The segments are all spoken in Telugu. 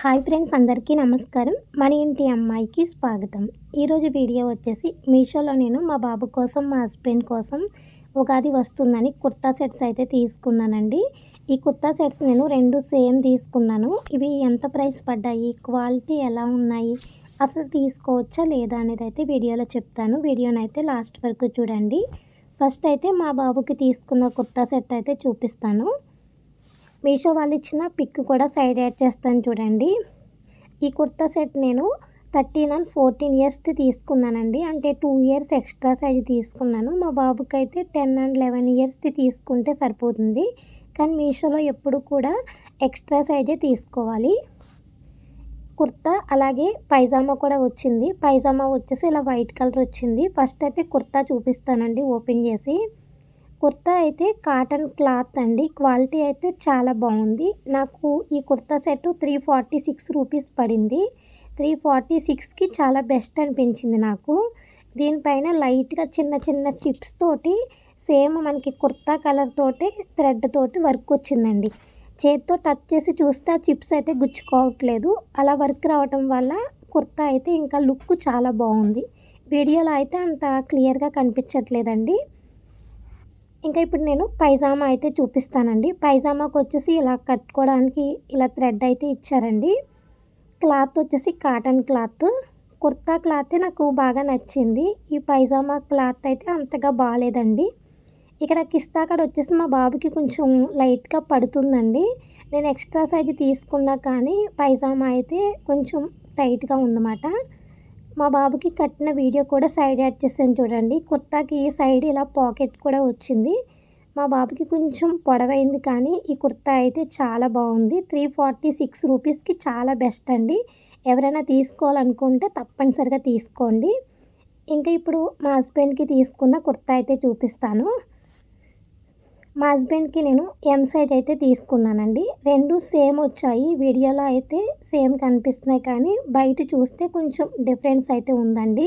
హాయ్ ఫ్రెండ్స్ అందరికీ నమస్కారం. మన ఇంటి అమ్మాయికి స్వాగతం. ఈరోజు వీడియో వచ్చేసి మీషోలో నేను మా బాబు కోసం మా హస్బెండ్ కోసం ఉగాది వస్తుందని కుర్తా సెట్స్ అయితే తీసుకున్నానండి. ఈ కుర్తా సెట్స్ నేను రెండు సేమ్ తీసుకున్నాను. ఇవి ఎంత ప్రైస్ పడ్డాయి? క్వాలిటీ ఎలా ఉన్నాయి? అసలు తీసుకోవచ్చా లేదా అనేది అయితే వీడియోలో చెప్తాను. వీడియోని అయితే లాస్ట్ వరకు చూడండి. ఫస్ట్ అయితే మా బాబుకి తీసుకున్న కుర్తా సెట్ అయితే చూపిస్తాను. మీషో వాళ్ళు ఇచ్చిన పిక్ కూడా సైడ్ యాడ్ చేస్తాను చూడండి. ఈ కుర్తా సెట్ నేను థర్టీన్ అండ్ ఫోర్టీన్ ఇయర్స్ది తీసుకున్నానండి. అంటే టూ ఇయర్స్ ఎక్స్ట్రా సైజ్ తీసుకున్నాను. మా బాబుకి అయితే టెన్ అండ్ లెవెన్ ఇయర్స్ది తీసుకుంటే సరిపోతుంది. కానీ మీషోలో ఎప్పుడు కూడా ఎక్స్ట్రా సైజే తీసుకోవాలి. కుర్తా అలాగే పైజామా కూడా వచ్చింది. పైజామా వచ్చేసి ఇలా వైట్ కలర్ వచ్చింది. ఫస్ట్ అయితే కుర్తా చూపిస్తానండి ఓపెన్ చేసి. కుర్తా అయితే కాటన్ క్లాత్ అండి. క్వాలిటీ అయితే చాలా బాగుంది. నాకు ఈ kurta set three forty six rupees పడింది. త్రీ ఫార్టీ సిక్స్కి చాలా బెస్ట్ అనిపించింది నాకు. దీనిపైన లైట్గా చిన్న చిన్న చిప్స్ తోటి సేమ్ మనకి కుర్తా కలర్ తోటి థ్రెడ్ తోటి వర్క్ వచ్చిందండి. చేతితో టచ్ చేసి చూస్తే ఆ చిప్స్ అయితే గుచ్చుకోవట్లేదు. అలా వర్క్ రావటం వల్ల కుర్తా అయితే ఇంకా లుక్ చాలా బాగుంది. వీడియోలో అయితే అంత క్లియర్గా కనిపించట్లేదండి. ఇంకా ఇప్పుడు నేను పైజామా అయితే చూపిస్తానండి. పైజామాకు వచ్చేసి ఇలా కట్టుకోవడానికి ఇలా థ్రెడ్ అయితే ఇచ్చారండి. క్లాత్ వచ్చేసి కాటన్ క్లాత్. కుర్తా క్లాత్ నాకు బాగా నచ్చింది. ఈ పైజామా క్లాత్ అయితే అంతగా బాగాలేదండి. ఇక్కడ కిస్తాకడ వచ్చేసి మా బాబుకి కొంచెం లైట్గా పడుతుందండి. నేను ఎక్స్ట్రా సైజ్ తీసుకున్నా కానీ పైజామా అయితే కొంచెం టైట్గా ఉందన్నమాట. మా బాబుకి కట్టిన వీడియో కూడా సైడ్ యాడ్ చేసాను చూడండి. కుర్తాకి సైడ్ ఇలా పాకెట్ కూడా వచ్చింది. మా బాబుకి కొంచెం పొడవైంది కానీ ఈ కుర్తా అయితే చాలా బాగుంది. త్రీ ఫార్టీ సిక్స్ రూపీస్కి చాలా బెస్ట్ అండి. ఎవరైనా తీసుకోవాలనుకుంటే తప్పనిసరిగా తీసుకోండి. ఇంకా ఇప్పుడు మా హస్బెండ్కి తీసుకున్న కుర్తా అయితే చూపిస్తాను. మా హస్బెండ్కి నేను ఎం సైజ్ అయితే తీసుకున్నానండి. రెండు సేమ్ వచ్చాయి. వీడియోలో అయితే సేమ్ కనిపిస్తున్నాయి కానీ బయట చూస్తే కొంచెం డిఫరెన్స్ అయితే ఉందండి.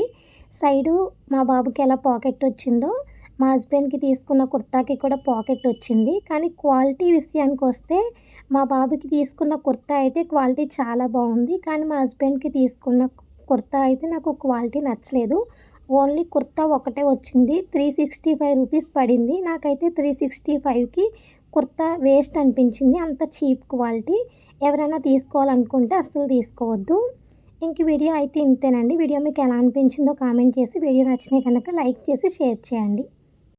సైడు మా బాబుకి ఎలా పాకెట్ వచ్చిందో మా హస్బెండ్కి తీసుకున్న కుర్తాకి కూడా పాకెట్ వచ్చింది. కానీ క్వాలిటీ విషయానికి వస్తే మా బాబుకి తీసుకున్న కుర్తా అయితే క్వాలిటీ చాలా బాగుంది. కానీ మా హస్బెండ్కి తీసుకున్న కుర్తా అయితే నాకు క్వాలిటీ నచ్చలేదు. ఓన్లీ కుర్తా ఒకటే వచ్చింది. త్రీ సిక్స్టీ ఫైవ్ రూపీస్ పడింది. నాకైతే త్రీ సిక్స్టీ ఫైవ్కి కుర్తా వేస్ట్ అనిపించింది. అంత చీప్ క్వాలిటీ. ఎవరైనా తీసుకోవాలనుకుంటే అస్సలు తీసుకోవద్దు. ఇంక వీడియో అయితే ఇంతేనండి. వీడియో మీకు ఎలా అనిపించిందో కామెంట్ చేసి వీడియో నచ్చినాయి కనుక లైక్ చేసి షేర్ చేయండి.